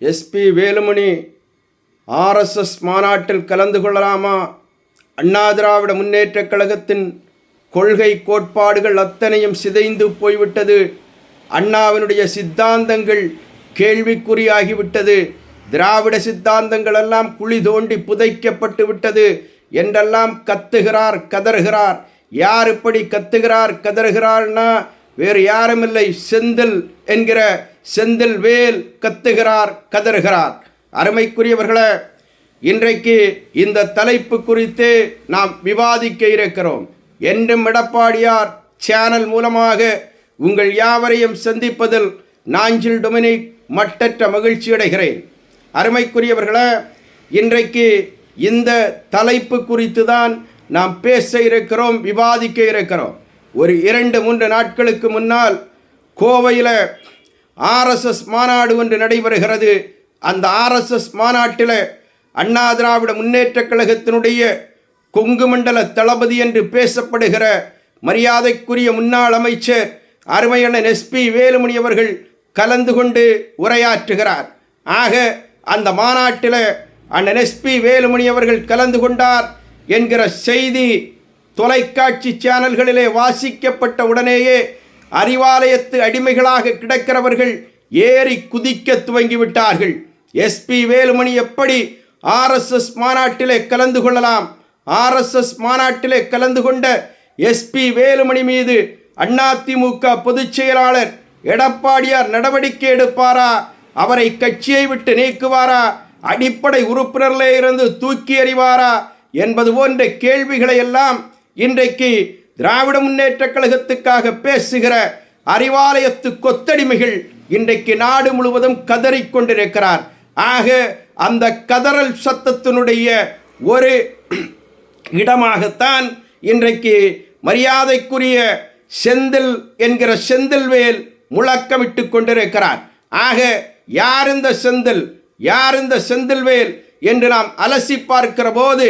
SP Velumani RSS மாநாட்டில் கலந்து கொள்ளலாமா? அண்ணா திராவிட முன்னேற்றக் கழகத்தின் கொள்கை கோட்பாடுகள் அத்தனையும் சிதைந்து போய்விட்டது. அண்ணாவினுடைய சித்தாந்தங்கள் கேள்விக்குறியாகிவிட்டது. திராவிட சித்தாந்தங்கள் எல்லாம் குழி தோண்டி புதைக்கப்பட்டு விட்டது என்றெல்லாம் கத்துகிறார் கதறுகிறார். யார் இப்படி கத்துகிறார் கதறுகிறார்னா வேறு யாருமில்லை செந்தில் என்கிற செந்தில் வேல் கத்துகிறார் கதறுகிறார். அருமைக்குரியவர்களே இன்றைக்கு இந்த தலைப்பு குறித்து நாம் விவாதிக்க இருக்கிறோம். என்றும் எடப்பாடியார் சேனல் மூலமாக உங்கள் யாவரையும் சந்திப்பதில் நாஞ்சில் டொமினிக் மட்டற்ற மகிழ்ச்சி அடைகிறேன். அருமைக்குரியவர்களே இன்றைக்கு இந்த தலைப்பு குறித்து தான் நாம் பேச இருக்கிறோம் விவாதிக்க இருக்கிறோம். ஒரு இரண்டு மூன்று நாட்களுக்கு முன்னால் கோவையில் ஆர்எஸ்எஸ் மாநாடு ஒன்று நடைபெறுகிறது. அந்த ஆர்எஸ்எஸ் மாநாட்டில் அண்ணா திராவிட முன்னேற்றக் கழகத்தினுடைய கொங்கு மண்டல தளபதி என்று பேசப்படுகிற மரியாதைக்குரிய முன்னாள் அமைச்சர் அருமையண்ணன் எஸ்பி வேலுமணி அவர்கள் கலந்து கொண்டு உரையாற்றுகிறார். ஆக அந்த மாநாட்டில் அண்ணன் எஸ்பி வேலுமணி அவர்கள் கலந்து கொண்டார் என்கிற செய்தி தொலைக்காட்சி சேனல்களிலே வாசிக்கப்பட்ட உடனேயே அறிவாலயத்து அடிமைகளாக கிடக்கிறவர்கள் ஏறி குதிக்க துவங்கிவிட்டார்கள். எஸ்பி வேலுமணி எப்படி ஆர்எஸ்எஸ் மாநாட்டிலே கலந்து கொள்ளலாம்? ஆர்எஸ்எஸ் மாநாட்டிலே கலந்து கொண்ட எஸ்பி வேலுமணி மீது அதிமுக பொதுச் செயலாளர் எடப்பாடியார் நடவடிக்கை எடுப்பாரா? அவரை கட்சியை விட்டு நீக்குவாரா? அடிப்படை உறுப்பினர்களே இருந்து தூக்கி எறிவாரா? என்பது போன்ற கேள்விகளை எல்லாம் இன்றைக்கு திராவிட முன்னேற்றக் கழகத்துக்காக பேசுகிற அறிவாலயத்து கொத்தடிமைகள் இன்றைக்கு நாடு முழுவதும் கதறிக்கொண்டிருக்கிறார் ஆக அந்த கதறல் சத்தத்தினுடைய ஒரு இடமாகத்தான் இன்றைக்கு மரியாதைக்குரிய செந்தில் என்கிற செந்தில்வேல் முழக்கமிட்டு கொண்டிருக்கிறார். ஆக யார் இந்த செந்தில்? யார் இந்த செந்தில்வேல்? என்று நாம் அலசி பார்க்கிற போது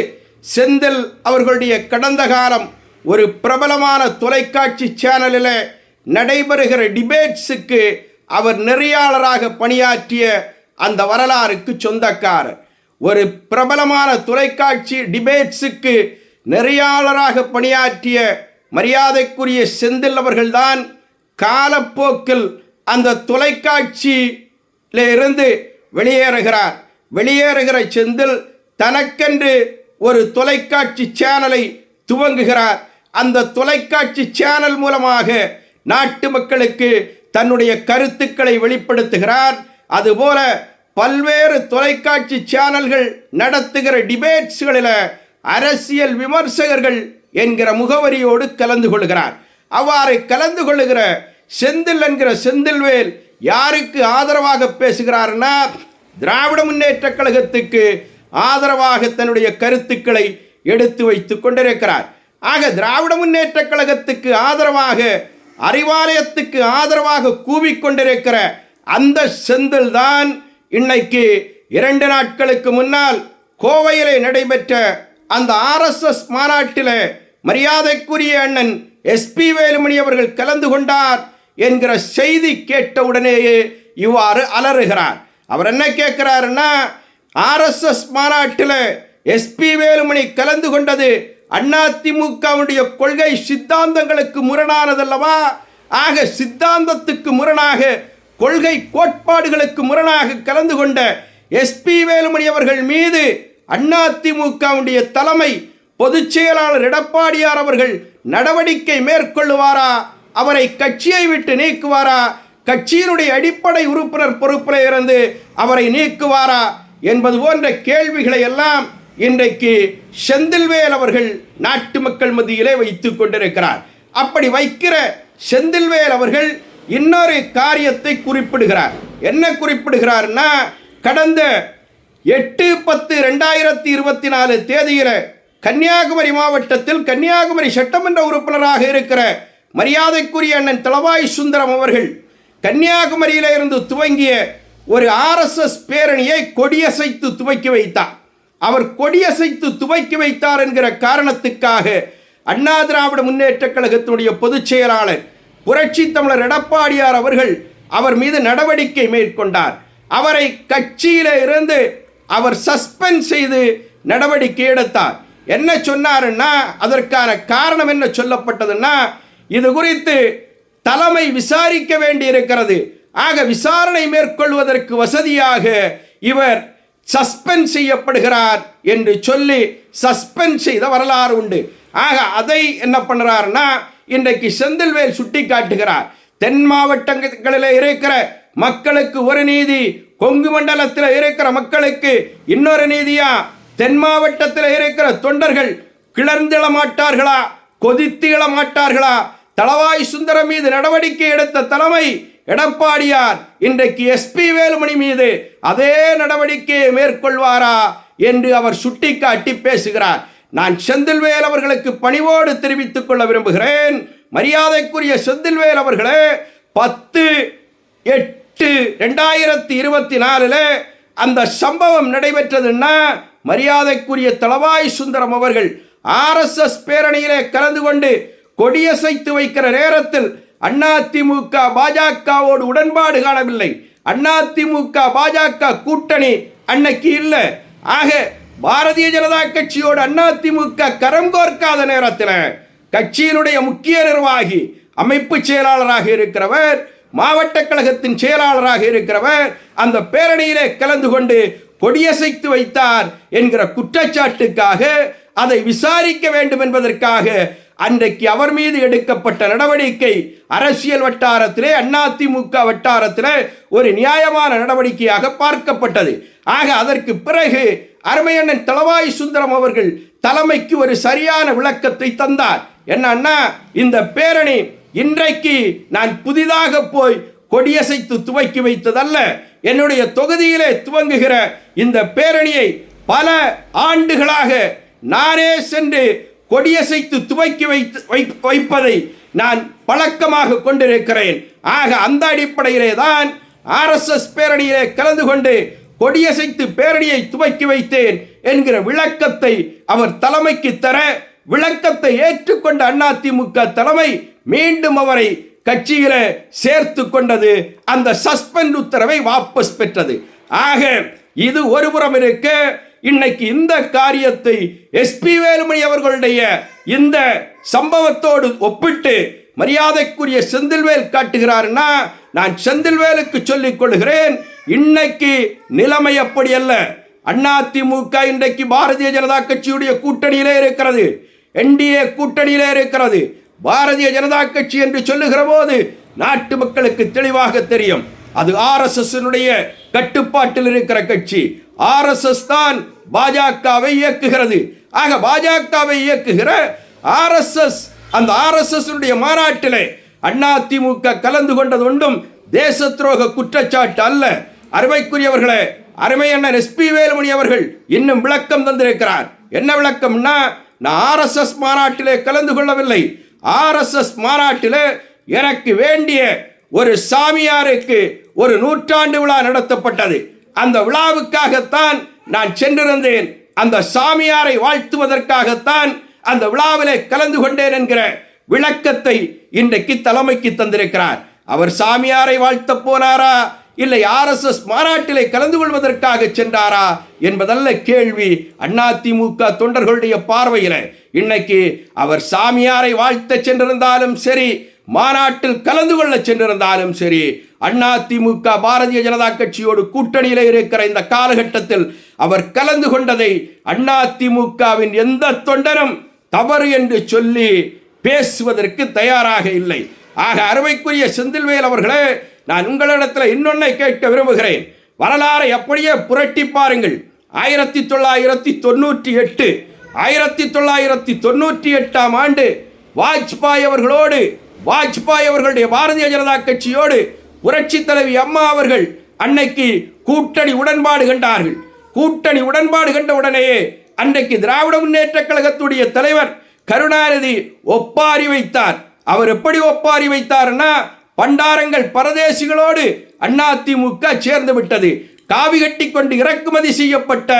செந்தில் அவர்களுடைய கடந்த காலம் ஒரு பிரபலமான தொலைக்காட்சி சேனலில் நடைபெறுகிற டிபேட்ஸுக்கு அவர் நெறியாளராக பணியாற்றிய அந்த வரலாறுக்கு சொந்தக்காரர். ஒரு பிரபலமான தொலைக்காட்சி டிபேட்ஸுக்கு நெறியாளராக பணியாற்றிய மரியாதைக்குரிய செந்தில் அவர்கள்தான் காலப்போக்கில் அந்த தொலைக்காட்சியில இருந்து வெளியேறுகிறார். வெளியேறுகிற செந்தில் தனக்கென்று ஒரு தொலைக்காட்சி சேனலை துவங்குகிறார். அந்த தொலைக்காட்சி சேனல் மூலமாக நாட்டு மக்களுக்கு தன்னுடைய கருத்துக்களை வெளிப்படுத்துகிறார். அதுபோல பல்வேறு தொலைக்காட்சி சேனல்கள் நடத்துகிற டிபேட்ஸ்களில் அரசியல் விமர்சகர்கள் என்கிற முகவரியோடு கலந்து கொள்கிறார். அவ்வாறு கலந்து கொள்ளுகிற செந்தில் என்கிற செந்தில்வேல் யாருக்கு ஆதரவாக பேசுகிறார்னா திராவிட முன்னேற்ற கழகத்துக்கு ஆதரவாக தன்னுடைய கருத்துக்களை எடுத்து வைத்து கொண்டிருக்கிறார். ஆக திராவிட முன்னேற்ற கழகத்துக்கு ஆதரவாக அறிவாலயத்துக்கு ஆதரவாக கூவிக்கொண்டிருக்கிற அந்த செந்தில் தான் இன்னைக்கு இரண்டு நாட்களுக்கு முன்னால் கோவையிலே நடைபெற்ற அந்த ஆர்எஸ்எஸ் மாநாட்டில் மரியாதைக்குரிய அண்ணன் எஸ்பி வேலுமணி அவர்கள் கலந்து கொண்டார் என்கிற செய்தி கேட்டவுடனேயே இவ்வாறு அலறுகிறார். அவர் என்ன கேட்கிறாருன்னா ஆர்எஸ்எஸ் மாநாட்டில் எஸ்பி வேலுமணி கலந்து கொண்டது அதிமுகவுடைய கொள்கை சித்தாந்தங்களுக்கு முரணானதல்லவா? ஆக சித்தாந்தத்துக்கு முரணாக கொள்கை கோட்பாடுகளுக்கு முரணாக கலந்து கொண்ட எஸ்பி வேலுமணி அவர்கள் மீது அதிமுகவுடைய தலைமை பொதுச் செயலாளர் எடப்பாடியார் அவர்கள் நடவடிக்கை மேற்கொள்ளுவாரா? அவரை கட்சியை விட்டு நீக்குவாரா? கட்சியினுடைய அடிப்படை உறுப்பினர் பொறுப்பில் இருந்து அவரை நீக்குவாரா? என்பது போன்ற கேள்விகளை எல்லாம் இன்றைக்கு செந்தில்வேல் அவர்கள் நாட்டு மக்கள் மத்தியிலே வைத்து கொண்டிருக்கிறார். அப்படி வைக்கிற செந்தில்வேல் அவர்கள் இன்னொரு காரியத்தை குறிப்பிடுகிறார். என்ன குறிப்பிடுகிறார்னா கடந்த எட்டு பத்து ரெண்டாயிரத்தி இருபத்தி நாலு தேதியில் கன்னியாகுமரி மாவட்டத்தில் கன்னியாகுமரி சட்டமன்ற உறுப்பினராக இருக்கிற மரியாதைக்குரிய அண்ணன் தளவாய் சுந்தரம் அவர்கள் கன்னியாகுமரியிலிருந்து துவங்கிய ஒரு ஆர்எஸ்எஸ் பேரணியை கொடியசைத்து துவக்கி வைத்தார். அவர் கொடியசைத்து துவக்கி வைத்தார் என்கிற காரணத்துக்காக அண்ணா திராவிட முன்னேற்றக் கழகத்தினுடைய பொதுச் செயலாளர் புரட்சி தமிழர் எடப்பாடியார் அவர்கள் அவர் மீது நடவடிக்கை மேற்கொண்டார். அவரை கட்சியில இருந்து அவர் சஸ்பெண்ட் செய்து நடவடிக்கை எடுத்தார். என்ன சொன்னாருன்னா அதற்கான காரணம் என்ன சொல்லப்பட்டதுன்னா இது குறித்து தலைமை விசாரிக்க வேண்டியிருக்கிறது. ஆக விசாரணை மேற்கொள்வதற்கு வசதியாக இவர் சஸ்பெண்ட் செய்யப்படுகிறார் என்று சொல்லி சஸ்பெண்ட் செய்த வரலாறு உண்டு. ஆக அதை என்ன பண்ணுறாருன்னா இன்றைக்கு செந்தில்வேல் சுட்டி காட்டுகிறார் தென் மாவட்டங்களில் இருக்கிற மக்களுக்கு ஒரு நீதி கொங்கு மண்டலத்தில் இருக்கிற மக்களுக்கு இன்னொரு நீதியா? தென் மாவட்டத்தில் இருக்கிற தொண்டர்கள் கிளர்ந்திட மாட்டார்களா? கொதித்து இழ மாட்டார்களா? தளவாய் சுந்தரம் மீது நடவடிக்கை எடுத்த தலைமை எடப்பாடியார் இன்றைக்கு எஸ்பி வேலுமணி மீது அதே நடவடிக்கையை மேற்கொள்வாரா என்று அவர் சுட்டிக்காட்டி பேசுகிறார். நான் செந்தில்வேல் அவர்களுக்கு பணிவோடு தெரிவித்துக் கொள்ள விரும்புகிறேன். மரியாதைக்குரிய செந்தில்வேல் அவர்களே பத்து எட்டு ரெண்டாயிரத்தி இருபத்தி நாலில் அந்த சம்பவம் நடைபெற்றதுன்னா மரியாதைக்குரிய தளவாய் சுந்தரம் அவர்கள் ஆர்எஸ்எஸ் பேரணியிலே கலந்து கொண்டு கொடியசைத்து வைக்கிற நேரத்தில் அதிமுக பாஜகவோடு உடன்பாடு காணவில்லை. அதிமுக பாஜக கூட்டணி அன்னைக்கு இல்லை. ஆக பாரதிய ஜனதா கட்சியோடு அதிமுக கரம் கோர்க்காத நேரத்தில் கட்சியினுடைய முக்கிய நிர்வாகி அமைப்பு செயலாளராக இருக்கிறவர் மாவட்ட கழகத்தின் செயலாளராக இருக்கிறவர் அந்த பேரணியிலே கலந்து கொண்டு கொடியசைத்து வைத்தார் என்கிற குற்றச்சாட்டுக்காக அதை விசாரிக்க வேண்டும் என்பதற்காக அன்றைக்கு அவர் மீது எடுக்கப்பட்ட நடவடிக்கை அரசியல் வட்டாரத்திலே அதிமுக வட்டாரத்திலே ஒரு நியாயமான நடவடிக்கையாக பார்க்கப்பட்டது. ஆக அதற்கு பிறகு அருமையண்ணன் தளவாய் சுந்தரம் அவர்கள் தலைமைக்கு ஒரு சரியான விளக்கத்தை தந்தார். என்னன்னா இந்த பேரணி இன்றைக்கு நான் புதிதாக போய் கொடியசைத்து துவக்கி வைத்ததல்ல. என்னுடைய தொகுதியிலே துவங்குகிற இந்த பேரணியை பல ஆண்டுகளாக நானே சென்று கொடியசைத்து துவக்கி வைத்து வை- வைப்பதை நான் பழக்கமாக கொண்டிருக்கிறேன். ஆக அந்த அடிப்படையிலே தான் ஆர்எஸ்எஸ் பேரணியிலே கலந்து கொண்டு கொடியசைத்து பேரணியை துவக்கி வைத்தேன் என்கிற விளக்கத்தை அவர் தலைமைக்கு தர விளக்கத்தை ஏற்றுக்கொண்ட அதிமுக தலைமை மீண்டும் அவரை கட்சியில சேர்த்து கொண்டது. அந்த சஸ்பெண்ட் உத்தரவை வாபஸ் பெற்றது. ஆக இது ஒருபுறம் இருக்க. இன்னைக்கு இந்த காரியத்தை எஸ்பி வேலுமணி அவர்களுடைய இந்த சம்பவத்தோடு ஒப்பிட்டு மரியாதைக்குரிய செந்தில்வேல் காட்டுகிறாருன்னா நான் செந்தில்வேலுக்கு சொல்லிக் கொள்கிறேன் இன்னைக்கு நிலைமை அப்படி அல்ல. அதிமுக இன்றைக்கு பாரதிய ஜனதா கட்சியுடைய கூட்டணியிலே இருக்கிறது. என்டிஏ கூட்டணியிலே இருக்கிறது. பாரதிய ஜனதா கட்சி என்று சொல்லுகிற போது நாட்டு மக்களுக்கு தெளிவாக தெரியும். அது ஆர்எஸ்எஸ்னுடைய கட்டுப்பாட்டில் இருக்கிற கட்சி. ஆர்எஸ்எஸ் தான் பாஜகவை இயக்குகிறது. ஆக பாஜகவை இயக்குகிற ஆர்எஸ்எஸ் அந்த ஆர்எஸ்எஸ் மாநாட்டிலே அதிமுக கலந்து கொண்டது ஒன்றும் தேச துரோக குற்றச்சாட்டு அல்ல. அருமைக்குரியவர்களே அருமை அண்ணன் எஸ்பி வேலுமணி அவர்கள் இன்னும் விளக்கம் தந்திருக்கிறார். என்ன விளக்கம்னா நான் ஆர்எஸ்எஸ் மாநாட்டிலே கலந்து கொள்ளவில்லை. ஆர்எஸ்எஸ் மாநாட்டிலே எனக்கு வேண்டிய ஒரு சாமியாருக்கு ஒரு நூற்றாண்டு விழா நடத்தப்பட்டது. அந்த விழாவுக்காகத்தான் நான் சென்றிருந்தேன். அந்த சாமியாரை வாழ்த்துவதற்காகத்தான் அந்த விழாவிலே கலந்து கொண்டேன் என்கிற விளக்கத்தை இன்றைக்கு தலைமைக்கு தந்திருக்கிறார். அவர் சாமியாரை வாழ்த்த போனாரா? இல்லை ஆர்எஸ்எஸ் மாநாட்டிலே கலந்து கொள்வதற்காக சென்றாரா? என்பதல்ல கேள்வி அதிமுக தொண்டர்களுடைய பார்வையில். இன்னைக்கு அவர் சாமியாரை வாழ்த்த சென்றிருந்தாலும் சரி மாநாட்டில் கலந்து கொள்ள சென்றிருந்தாலும் சரி அதிமுக பாரதிய ஜனதா கட்சியோடு கூட்டணியில் இருக்கிற இந்த காலகட்டத்தில் அவர் கலந்து கொண்டதை அதிமுகவின் எந்த தொண்டரும் தவறு என்று சொல்லி பேசுவதற்கு தயாராக இல்லை. ஆக அருமைக்குரிய செந்தில்வேல் அவர்களே நான் உங்களிடத்தில் இன்னொன்னை கேட்க விரும்புகிறேன். வரலாறை அப்படியே புரட்டி பாருங்கள். ஆயிரத்தி தொள்ளாயிரத்தி தொண்ணூற்றி எட்டு ஆயிரத்தி தொள்ளாயிரத்தி தொண்ணூற்றி எட்டாம் ஆண்டு வாஜ்பாய் அவர்களோடு வாஜ்பாய் அவர்களுடைய பாரதிய ஜனதா கட்சியோடு புரட்சி தலைவி அம்மா அவர்கள் அன்னைக்கு கூட்டணி உடன்பாடு கண்டார்கள் கூட்டணி உடன்பாடு கண்ட உடனேயே அன்றைக்கு திராவிட முன்னேற்ற கழகத்துடைய தலைவர் கருணாநிதி ஒப்பாரி வைத்தார். அவர் எப்படி ஒப்பாரி வைத்தார்னா பண்டாரங்கள் பரதேசிகளோடு அதிமுக சேர்ந்து விட்டது. காவி கட்டி கொண்டு இறக்குமதி செய்யப்பட்ட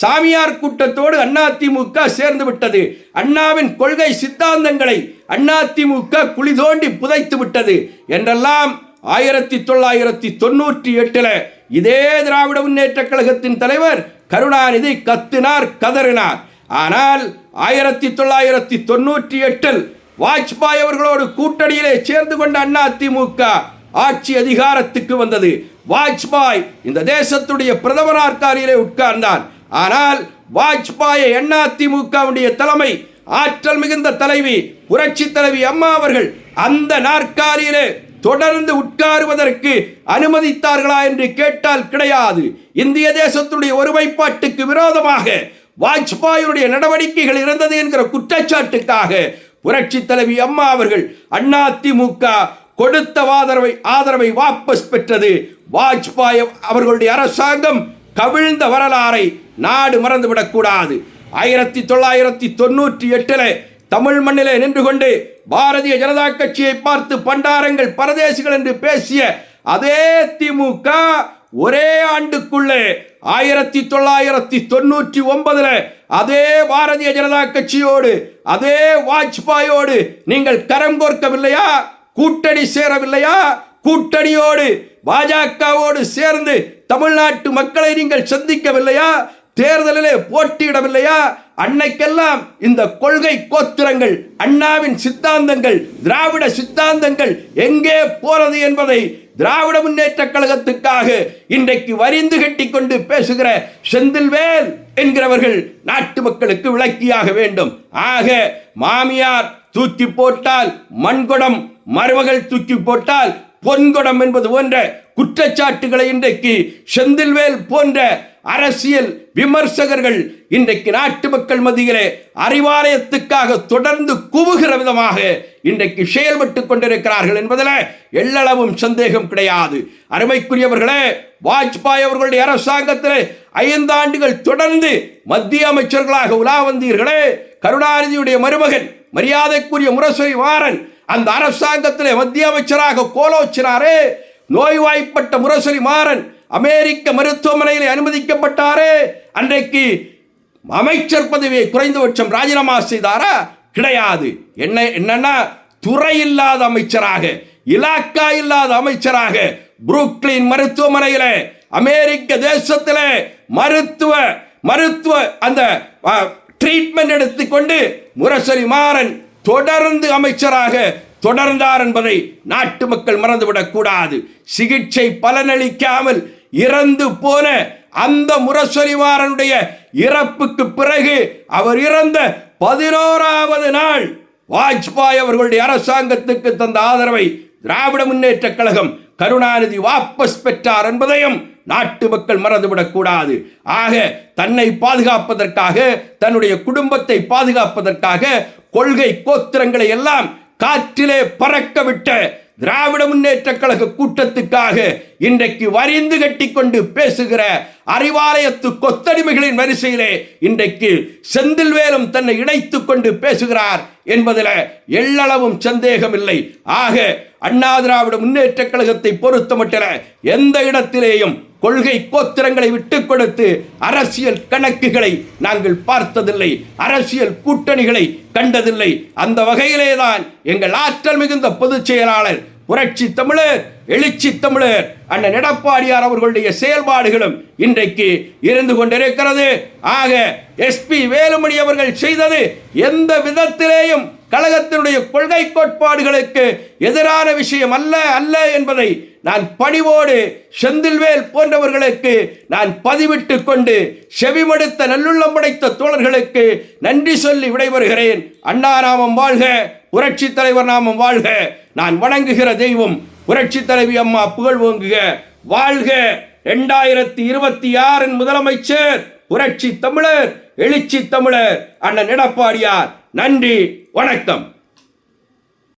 சாமியார் கூட்டத்தோடு அதிமுக சேர்ந்து விட்டது. அண்ணாவின் கொள்கை சித்தாந்தங்களை அதிமுக குழி தோண்டி புதைத்து விட்டது. என்றெல்லாம் ஆயிரத்தி தொள்ளாயிரத்தி தொண்ணூற்றி எட்டில் இதே திராவிட முன்னேற்ற கழகத்தின் தலைவர் கருணாநிதி கத்தினார் கதறினார். ஆனால் ஆயிரத்தி தொள்ளாயிரத்தி தொண்ணூற்றி எட்டில் வாஜ்பாய் அவர்களோடு கூட்டணியிலே சேர்ந்து கொண்ட அண்ணா திமுக ஆட்சி அதிகாரத்துக்கு வந்தது. வாஜ்பாய் இந்த தேசத்துடைய பிரதமர் நாற்காலியிலே உட்கார்ந்தார் ஆனால் வாஜ்பாயை அண்ணா திமுகவுடைய தலைமை ஆற்றல் மிகுந்த தலைவி புரட்சி தலைவி அம்மா அவர்கள் அந்த நாற்காலியிலே தொடர்ந்து உட்காருவதற்கு அனுமதித்தார்களா என்று கேட்டால் கிடையாது. இந்திய தேசத்துடைய ஒருமைப்பாட்டுக்கு விரோதமாக வாஜ்பாயுடைய நடவடிக்கைகள் இருந்தது என்கிற குற்றச்சாட்டுக்காக புரட்சி தலைவி அம்மா அவர்கள் அண்ணா திமுக கொடுத்த ஆதரவை ஆதரவை வாபஸ் பெற்றது. வாஜ்பாய் அவர்களுடைய அரசாங்கம் கவிழ்ந்த வரலாறை நாடு மறந்துவிடக்கூடாது. ஆயிரத்தி தொள்ளாயிரத்தி தொண்ணூற்றி எட்டில் தமிழ் மண்ணிலே நின்று கொண்டு பாரதிய ஜனதா கட்சியை பார்த்து பண்டாரங்கள் பரதேசிகள் என்று பேசிய அதே திமுக ஒரே ஆண்டுக்குள்ளே ஆயிரத்தி தொள்ளாயிரத்தி தொண்ணூற்றி ஒன்பதுல அதே பாரதிய ஜனதா கட்சியோடு அதே வாஜ்பாயோடு நீங்கள் கரம் கோர்க்கவில்லையா? கூட்டணி சேரவில்லையா? கூட்டணியோடு பாஜகவோடு சேர்ந்து தமிழ்நாட்டு மக்களை நீங்கள் சந்திக்கவில்லையா? தேர்தலிலே போட்டியிடவில்லையா? அன்னைக்கெல்லாம் இந்த கொள்கை கோத்திரங்கள் அண்ணாவின் சித்தாந்தங்கள் திராவிட சித்தாந்தங்கள் எங்கே போறது என்பதை திராவிட முன்னேற்ற கழகத்துக்காக இன்றைக்கு வரிந்து கட்டி கொண்டு பேசுகிற செந்தில்வேல் என்கிறவர்கள் நாட்டு மக்களுக்கு விளக்கியாக வேண்டும். ஆக மாமியார் தூக்கி போட்டால் மண்குடம் மருமகள் தூக்கி போட்டால் பொன்குடம் என்பது போன்ற குற்றச்சாட்டுகளை இன்றைக்கு செந்தில்வேல் போன்ற அரசியல் விமர்சகர்கள் இன்றைக்கு நாட்டு மக்கள் மத்தியிலே அறிவாலயத்துக்காக தொடர்ந்து குவுகிற விதமாக இன்றைக்கு செயல்பட்டு கொண்டிருக்கிறார்கள் என்பதில் எள்ளளவும் சந்தேகம் கிடையாது. அருமைக்குரியவர்களே வாஜ்பாய் அவர்களுடைய அரசாங்கத்தில் ஐந்து ஆண்டுகள் தொடர்ந்து மத்திய அமைச்சர்களாக உலா வந்தீர்களே. கருணாநிதியுடைய மருமகன் மரியாதைக்குரிய முரசொலி வாரன் அந்த அரசாங்கத்திலே மத்திய அமைச்சராக கோலோச்சினாரே. நோய்வாய்ப்பட்ட முரசொலி மாறன் அமெரிக்க மருத்துவமனையில் அனுமதிக்கப்பட்டாரே. அன்றைக்கு அமைச்சர் பதவியை குறைந்தபட்சம் ராஜினாமா செய்தாரா? கிடையாது. என்ன என்னன்னா துறை இல்லாத அமைச்சராக இலாக்கா இல்லாத அமைச்சராக புரூக்ளின் மருத்துவமனையில் அமெரிக்க தேசத்தில் மருத்துவ மருத்துவ அந்த ட்ரீட்மெண்ட் எடுத்துக்கொண்டு முரசொலி மாறன் தொடர்ந்து அமைச்சராக தொடர்ந்தார் என்பதை நாட்டு மக்கள் மறந்துவிடக் கூடாது சிகிச்சை பலனளிக்காமல் இறந்து போன அந்த முரசொலிவாரனுடைய இறப்புக்கு பிறகு அவர் இறந்த பதினோராவது நாள் வாஜ்பாய் அவர்களுடைய அரசாங்கத்துக்கு தந்த ஆதரவை திராவிட முன்னேற்ற கழகம் கருணாநிதி வாபஸ் பெற்றார் என்பதையும் நாட்டு மக்கள் மறந்துவிடக் கூடாது ஆக தன்னை பாதுகாப்பதற்காக தன்னுடைய குடும்பத்தை பாதுகாப்பதற்காக கொள்கை கோத்திரங்களை எல்லாம் காற்றிலே பறக்க விட்ட திராவிட முன்னேற்ற கழக கூட்டத்துக்காக இன்றைக்கு வரிந்து கட்டிக்கொண்டு பேசுகிற அறிவாலயத்து கொத்தடிமைகளின் வரிசையிலே இன்றைக்கு செந்தில்வேலும் தன்னை இணைத்துக் கொண்டு பேசுகிறார் என்பதில் எள்ளளவும் சந்தேகம் இல்லை ஆக அண்ணா திராவிட முன்னேற்ற கழகத்தை பொறுத்தமட்டில எந்த இடத்திலேயும் கொள்கை கோத்திரங்களை விட்டு கொடுத்து அரசியல் கணக்குகளை நாங்கள் பார்த்ததில்லை அரசியல் கூட்டணிகளை கண்டதில்லை. அந்த வகையிலே தான் எங்கள் ஆற்றல் மிகுந்த பொதுச் செயலாளர் புரட்சி தமிழர் எழுச்சி தமிழர் அண்ணன் எடப்பாடியார் அவர்களுடைய செயல்பாடுகளும் இன்றைக்கு இருந்து கொண்டிருக்கிறது. ஆக எஸ்பி வேலுமணி அவர்கள் செய்தது எந்த விதத்திலேயும் கழகத்தினுடைய கொள்கை கோட்பாடுகளுக்கு எதிரான விஷயம் அல்ல அல்ல என்பதை நான் பணிவோடு செந்தில்வேல் போன்றவர்களுக்கு நான் பதிவிட்டு கொண்டு செவிமடுத்த நல்லுள்ளம் படைத்த தோழர்களுக்கு நன்றி சொல்லி விடைபெறுகிறேன். அண்ணா நாமம் வாழ்க புரட்சி தலைவர் நாமம் வாழ்க. நான் வணங்குகிற தெய்வம் புரட்சி தலைவி அம்மா புகழ் ஓங்குக. வாழ்க இரண்டாயிரத்தி இருபத்தி ஆறின் முதலமைச்சர் புரட்சி தமிழர் எழுச்சி தமிழர் அண்ணன் எடப்பாடியார். நன்றி வணக்கம்.